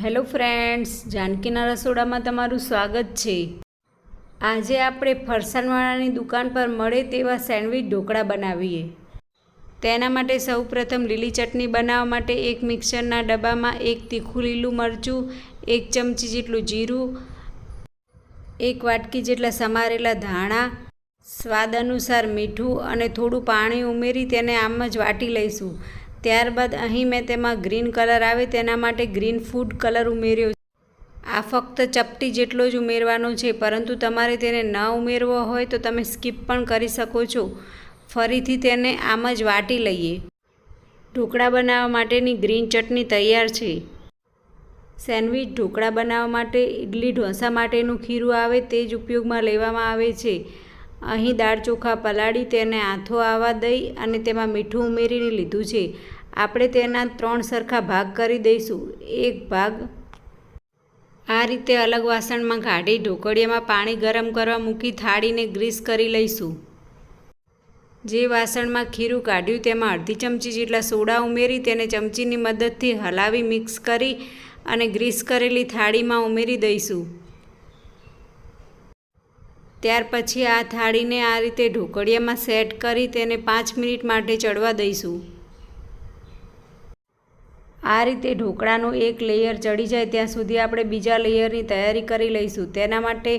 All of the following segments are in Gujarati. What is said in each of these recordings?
હેલો ફ્રેન્ડ્સ, જાનકીના રસોડામાં તમારું સ્વાગત છે. આજે આપણે ફરસાણવાળાની દુકાન પર મળે તેવા સેન્ડવિચ ઢોકળા બનાવીએ. તેના માટે સૌપ્રથમ લીલી ચટણી બનાવવા માટે એક મિક્સરના ડબ્બામાં એક તીખું લીલું મરચું, એક ચમચી જેટલું જીરું, એક વાટકી જેટલા સમારેલા ધાણા, સ્વાદ અનુસાર મીઠું અને થોડું પાણી ઉમેરી તેને આમ જ વાટી લઈશું. ત્યારબાદ અહીં મેં તેમાં ગ્રીન કલર આવે તેના માટે ગ્રીન ફૂડ કલર ઉમેર્યો આ ફક્ત ચપટી જેટલો જ ઉમેરવાનો છે, પરંતુ તમારે તેને ન ઉમેરવો હોય તો તમે સ્કીપ પણ કરી શકો છો. ફરીથી તેને આમ જ વાટી લઈએ. ઢોકળા બનાવવા માટેની ગ્રીન ચટણી તૈયાર છે. સેન્ડવિચ ઢોકળા બનાવવા માટે ઇડલી ઢોસા માટેનું ખીરું આવે તે જ ઉપયોગમાં લેવામાં આવે છે. અહીં દાળ ચોખા પલાળી, તેને આથો આવવા દઈ અને તેમાં મીઠું ઉમેરીને લીધું છે. આપણે તેના ત્રણ સરખા ભાગ કરી દઈશું. એક ભાગ આ રીતે અલગ વાસણમાં કાઢી ઢોકળિયામાં પાણી ગરમ કરવા મૂકી થાળીને ગ્રીસ કરી લઈશું. જે વાસણમાં ખીરું કાઢ્યું તેમાં અડધી ચમચી જેટલા સોડા ઉમેરી તેને ચમચીની મદદથી હલાવી મિક્સ કરી અને ગ્રીસ કરેલી થાળીમાં ઉમેરી દઈશું. ત્યાર પછી આ થાળીને આ રીતે ઢોકળિયામાં સેટ કરી તેને પાંચ મિનિટ માટે ચડવા દઈશું. આ રીતે ઢોકળાનું એક લેયર ચડી જાય ત્યાં સુધી આપણે બીજા લેયરની તૈયારી કરી લઈશું. તેના માટે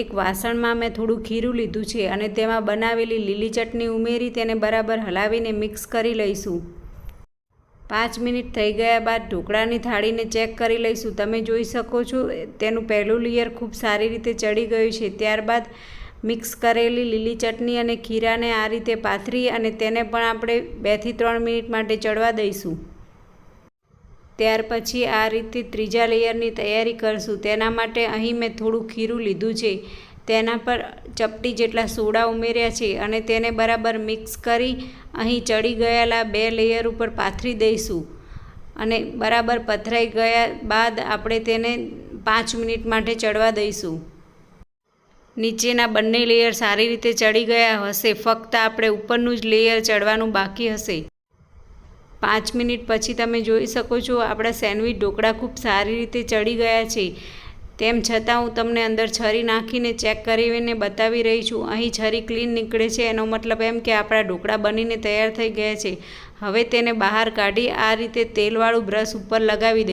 એક વાસણમાં મેં થોડું ખીરું લીધું છે અને તેમાં બનાવેલી લીલી ચટણી ઉમેરી તેને બરાબર હલાવીને મિક્સ કરી લઈશું. પાંચ મિનિટ થઈ ગયા બાદ ઢોકળાની થાળીને ચેક કરી લઈશું. તમે જોઈ શકો છો, તેનું પહેલું લેયર ખૂબ સારી રીતે ચડી ગયું છે. ત્યારબાદ મિક્સ કરેલી લીલી ચટણી અને ખીરાને આ રીતે પાથરી અને તેને પણ આપણે બેથી ત્રણ મિનિટ માટે ચડવા દઈશું. ત્યાર પછી આ રીતે ત્રીજા લેયરની તૈયારી કરશું. તેના માટે અહીં મેં થોડું ખીરું લીધું છે. તેના પર ચપટી જેટલા સોડા ઉમેર્યા છે અને તેને બરાબર મિક્સ કરી અહીં ચડી ગયેલા બે લેયર ઉપર પાથરી દઈશું. અને બરાબર પથરાઈ ગયા બાદ આપણે તેને પાંચ મિનિટ માટે ચડવા દઈશું. નીચેના બંને લેયર સારી રીતે ચડી ગયા હશે. ફક્ત આપણે ઉપરનું જ લેયર ચડવાનું બાકી હશે. પાંચ મિનિટ પછી તમે જોઈ શકો છો આપણા સેન્ડવિચ ઢોકળા ખૂબ સારી રીતે ચડી ગયા છે. તેમ છતાં હું તમને અંદર છરી નાખીને ચેક કરીને બતાવી રહી છું. અહીં છરી ક્લીન નીકળે છે. એનો મતલબ એમ કે આપણા ઢોકળા બનીને તૈયાર થઈ ગયા છે. હવે તેને બહાર કાઢી આ રીતે તેલવાળું બ્રશ ઉપર લગાવી દે.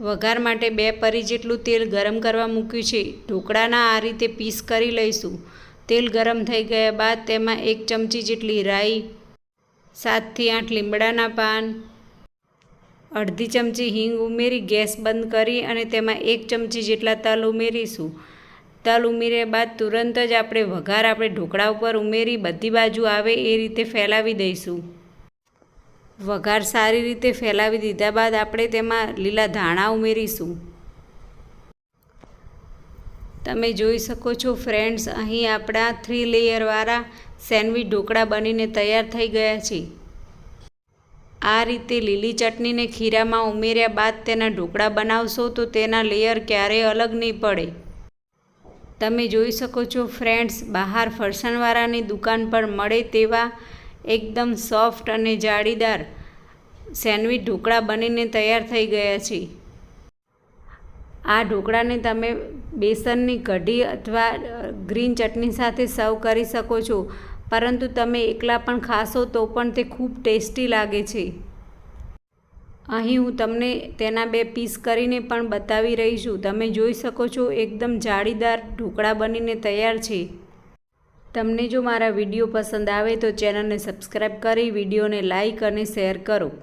વઘાર માટે બે પરી જેટલું તેલ ગરમ કરવા મૂક્યું છે. ઢોકળાના આ રીતે પીસ કરી લઈશું. તેલ ગરમ થઈ ગયા બાદ તેમાં એક ચમચી જેટલી રાઈ સાતથી આઠ લીમડાના પાન, અડધી ચમચી હિંગ ઉમેરી ગેસ બંધ કરી અને તેમાં એક ચમચી જેટલા તલ ઉમેરીશું. તલ ઉમેર્યા બાદ તુરંત જ આપણે વઘાર આપણે ઢોકળા ઉપર ઉમેરી બધી બાજુ આવે એ રીતે ફેલાવી દઈશું. વઘાર સારી રીતે ફેલાવી દીધા બાદ આપણે તેમાં લીલા ધાણા ઉમેરીશું. તમે જોઈ શકો છો ફ્રેન્ડ્સ, અહીં આપણા થ્રી લેયરવાળા સેન્ડવીચ ઢોકળા બનીને તૈયાર થઈ ગયા છે. આ રીતે લીલી ચટણીને ખીરામાં ઉમેર્યા બાદ તેના ઢોકળા બનાવશો તો તેના લેયર ક્યારેય અલગ નહીં પડે. તમે જોઈ શકો છો ફ્રેન્ડ્સ, બહાર ફરસાણવાળાની દુકાન પર મળે તેવા એકદમ સોફ્ટ અને જાળીદાર સેન્ડવીચ ઢોકળા બનીને તૈયાર થઈ ગયા છે. આ ઢોકળાને તમે બેસનની કઢી અથવા ગ્રીન ચટણી સાથે સર્વ કરી શકો છો. પરંતુ તમે એકલા પણ ખાશો તો પણ તે ખૂબ ટેસ્ટી લાગે છે. અહીં હું તમને તેના બે પીસ કરીને પણ બતાવી રહી છું. તમે જોઈ શકો છો એકદમ જાળીદાર ઢોકળા બનીને તૈયાર છે. તમને જો મારા વીડિયો પસંદ આવે તો ચેનલને સબસ્ક્રાઈબ કરી, વિડીયોને લાઈક અને શેર કરો.